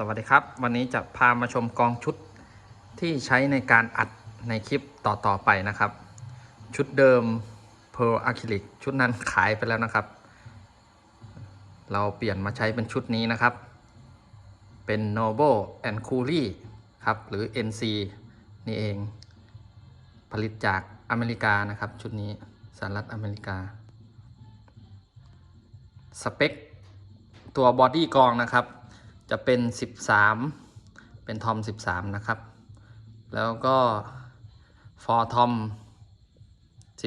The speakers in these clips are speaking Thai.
สวัสดีครับ วันนี้จะพามาชมกองชุดที่ใช้ในการอัดในคลิปต่อๆไปนะครับ ชุดเดิม Pearl Acrylic ชุดนั้นขายไปแล้วนะครับ เราเปลี่ยนมาใช้เป็นชุดนี้นะครับ เป็น Noble and Cooley ครับ หรือ NC นี่เอง ผลิตจากอเมริกานะครับ ชุดนี้สหรัฐอเมริกา สเปค ตัวบอดี้กองนะครับ จะเป็น 13 เป็นทอม 13 นะครับ แล้วก็ฟอร์ทอม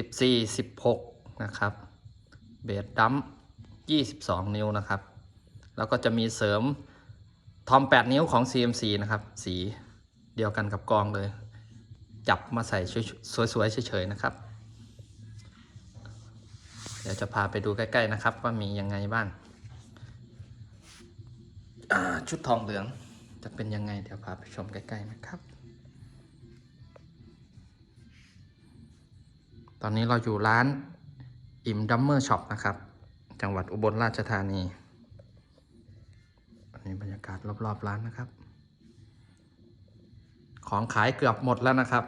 14 16 นะครับเบสดัม22 นิ้วนะครับ แล้วก็จะมีเสริมทอม 8 นิ้วของ CMC นะครับ สีเดียวกันกับกองเลย จับมาใส่สวยๆเฉยๆนะครับ เดี๋ยวจะพาไปดูใกล้ ๆ นะครับ ว่ามียังไงบ้าง ชุดทองเหลืองจะเป็นยังไง เดี๋ยวพาไปชมใกล้ ๆ นะครับ ตอนนี้เราอยู่ร้านอิมดัมเมอร์ช็อปนะครับ จังหวัดอุบลราชธานี อันนี้บรรยากาศรอบ ๆ ร้านนะครับ ของขายเกือบหมดแล้วนะครับ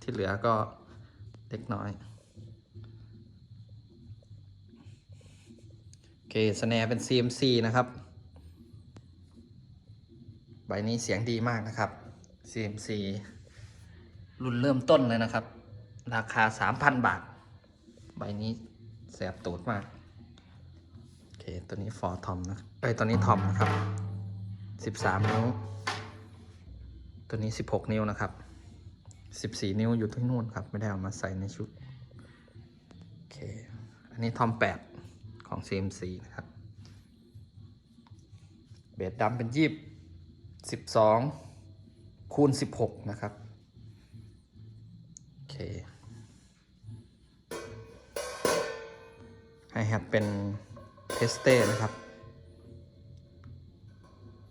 ที่เหลือก็เล็กน้อย โอเคสแนร์เป็น CMC นะครับ ใบนี้เสียงดีมากนะครับ CMC รุ่นเริ่มต้นเลยนะครับ ราคา 3,000 บาท ใบนี้แสบตูดมาก โอเค ตัวนี้ฟอร์ทอมนะเอ้ยตัวนี้ทอมนะครับ 13 นิ้ว ตัวนี้ 16 นิ้วนะครับ 14 นิ้วอยู่ที่นู่นครับ ไม่ได้เอามาใส่ในชุด โอเค อันนี้ทอม 8 ของ CMC นะครับ เบสดำเป็นยีบ 12 คูณ 16 นะครับ โอเคไฮแฮทเป็นเทสเต้นะครับ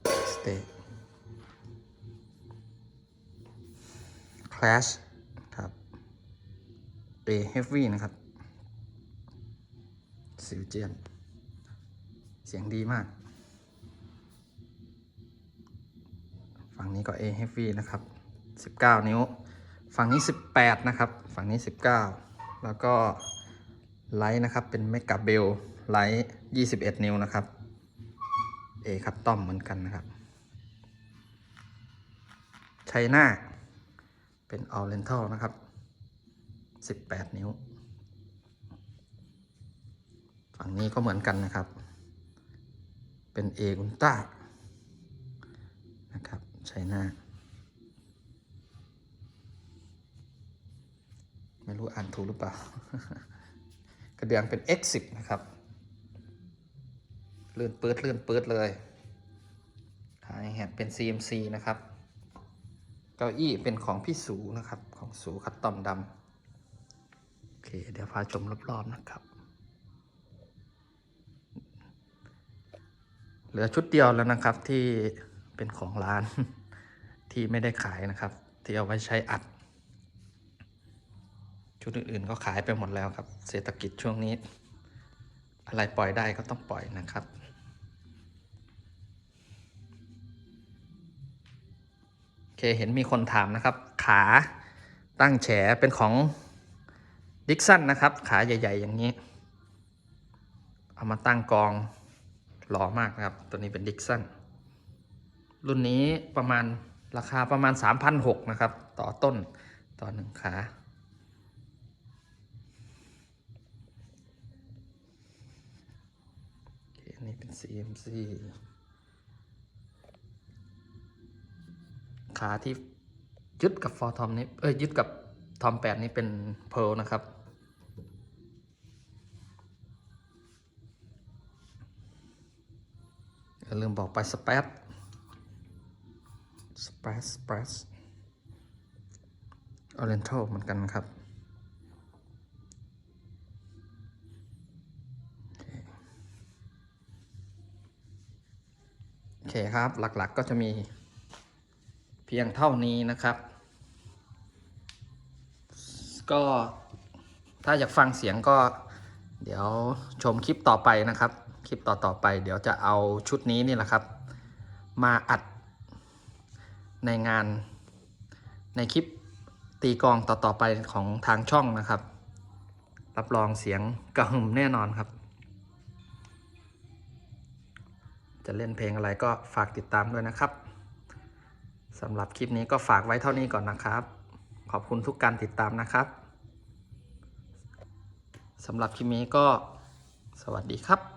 เทสเต้ Clash ครับ A Heavy นะครับซิวเจียน เสียงดีมาก ฝั่งนี้ก็ A Heavy นะครับ 19 นิ้ว ฝั่งนี้ 18 นะครับ ฝั่งนี้ 19 แล้วก็ไลท์นะครับ เป็น m e g a b e l ไลท์21 นิ้วนะครับ A คัตตอมเหมือนกันนะครับไชน่าเป็น Oriental นะครับ 18 นิ้ว ฝั่งนี้ก็เหมือนกันนะครับ เป็น A อุลตร้า ช้หน้าไม่รู้อ่านถูกหรือเปล่า กระเดื่องเป็น X10 นะครับ เลื่อนเปืดเลื่อนเปืดเลยหายแฮดเป็น CMC นะครับ เก้าอี้เป็นของพี่สูนะครับ ของสูคัตตอมดำโอเค เดี๋ยวพาชมรอบๆนะครับ เหลือชุดเดียวแล้วนะครับที่เป็นของร้าน ที่ไม่ได้ขายนะครับ ที่เอาไว้ใช้อัด ชุดอื่นๆก็ขายไปหมดแล้วครับ เศรษฐกิจช่วงนี้ อะไรปล่อยได้ก็ต้องปล่อยนะครับโอเคเห็นมีคนถามนะครับ ขาตั้งแฉเป็นของดิกสันนะครับ ขาใหญ่ ๆ อย่างนี้ เอามาตั้งกองหล่อมากนะครับ ตัวนี้เป็นดิกสันรุ่นนี้ประมาณ ราคาประมาณ 3,600นะครับ ต่อต้นต่อหนึ่งขาอันนี้เป็น CMC ขาที่ยึดกับฟอร์ทอมนี้ เอ้ยยึดกับทอมแปดนี้เป็นเพลนะครับ อย่าลืมบอกไปสเปซ ปซสเปซออเรนทัลเหมือนกันครับ โอเคครับหลักๆก็จะมีเพียงเท่านี้นะครับ ก็ถ้าอยากฟังเสียงก็ เดี๋ยวชมคลิปต่อไปนะครับ คลิปต่อๆไป เดี๋ยวจะเอาชุดนี้นี่แหละครับ มาอัด ในงานในคลิปตีกองต่อๆไปของทางช่องนะครับ รับรองเสียงกระหึ่มแน่นอนครับ จะเล่นเพลงอะไรก็ฝากติดตามด้วยนะครับสำหรับคลิปนี้ก็ฝากไว้เท่านี้ก่อนนะครับ ขอบคุณทุกการติดตามนะครับสำหรับคลิปนี้ก็สวัสดีครับ